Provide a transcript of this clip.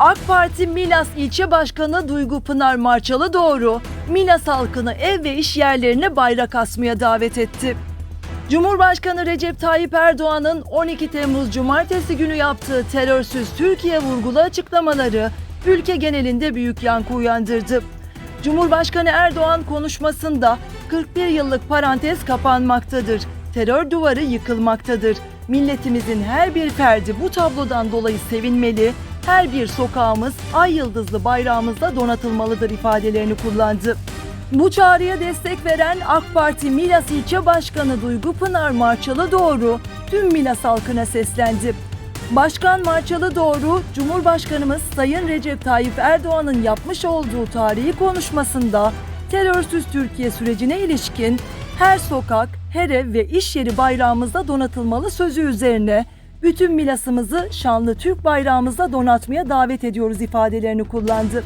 AK Parti Milas İlçe Başkanı Duygu Pınar Marçalı doğru Milas halkını ev ve iş yerlerine bayrak asmaya davet etti. Cumhurbaşkanı Recep Tayyip Erdoğan'ın 12 Temmuz Cumartesi günü yaptığı terörsüz Türkiye vurgulu açıklamaları ülke genelinde büyük yankı uyandırdı. Cumhurbaşkanı Erdoğan konuşmasında 41 yıllık parantez kapanmaktadır. Terör duvarı yıkılmaktadır. Milletimizin her bir ferdi bu tablodan dolayı sevinmeli, her bir sokağımız ay yıldızlı bayrağımızla donatılmalıdır ifadelerini kullandı. Bu çağrıya destek veren AK Parti Milas İlçe Başkanı Duygu Pınar Marçalı Doğru tüm Milas halkına seslendi. Başkan Marçalı Doğru, Cumhurbaşkanımız Sayın Recep Tayyip Erdoğan'ın yapmış olduğu tarihi konuşmasında terörsüz Türkiye sürecine ilişkin her sokak, her ev ve iş yeri bayrağımızda donatılmalı sözü üzerine bütün Milas'ımızı şanlı Türk bayrağımızla donatmaya davet ediyoruz ifadelerini kullandı.